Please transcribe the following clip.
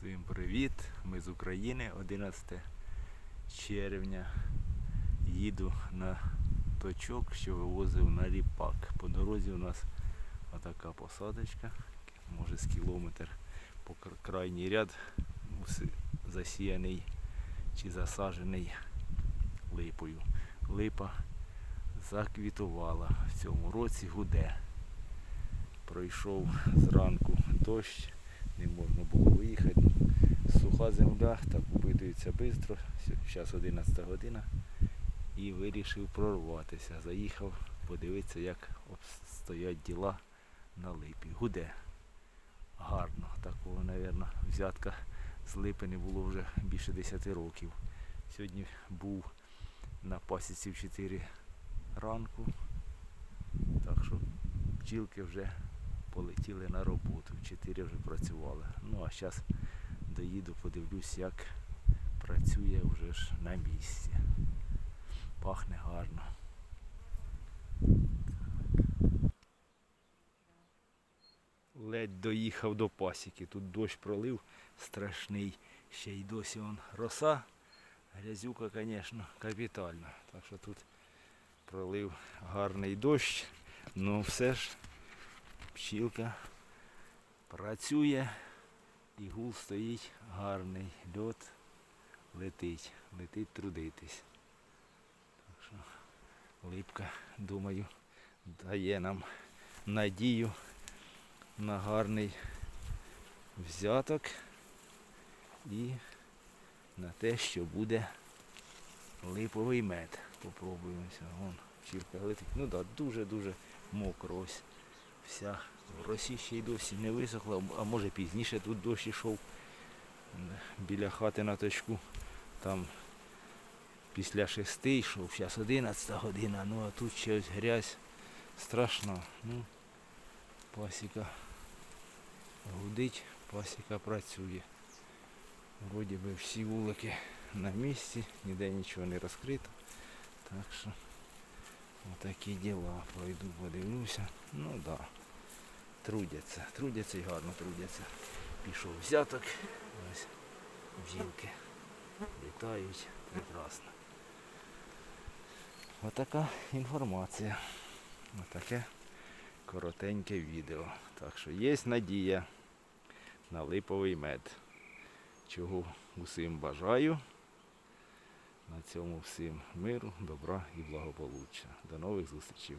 Всім привіт! Ми з України 11 червня. Їду на точок, що вивозив на ріпак. По дорозі у нас отака посадочка, може з кілометр по крайній ряд засіяний чи засаджений липою. Липа заквітувала в цьому році гуде. Пройшов зранку дощ, не можна було виїхати. Суха земля, так впитується швидко. Зараз 11 година. І вирішив прорватися. Заїхав подивитися, як стоять діла на липі. Гуде. Гарно. Такого, мабуть, взятка з липи не було вже більше 10 років. Сьогодні був на пасіці в 4 ранку. Так що бджілки вже полетіли на роботу. Чотири вже працювали. Ну а зараз доїду, подивлюсь, як працює вже ж на місці. Пахне гарно. Ледь доїхав до пасіки. Тут дощ пролив страшний. Ще й досі он роса. Грязюка, звісно, капітальна. Так що тут пролив гарний дощ. Ну все ж пчілка працює, і гул стоїть гарний, льот летить, летить трудитись. Так що липка, думаю, дає нам надію на гарний взяток і на те, що буде липовий мед. Попробуємося. Вон пчілка летить. Ну так, да, дуже-дуже мокро ось вся в росі ще й досі не висохла, а може пізніше тут дощ ішов біля хати на точку. Там після шести йшов, зараз 11 година, ну а тут ще ось грязь страшна. Ну, пасіка гудить, пасіка працює. Вроді би всі вулики на місці, ніде нічого не розкрито. Так що отакі діла. Пройду, подивлюся. Ну так. Да. Трудяться, трудяться і гарно трудяться. Пішов взяток. Ось бджілки літають. Прекрасно. Отака інформація. Отаке коротеньке відео. Так що є надія на липовий мед. Чого усім бажаю. На цьому всім миру, добра і благополуччя. До нових зустрічей.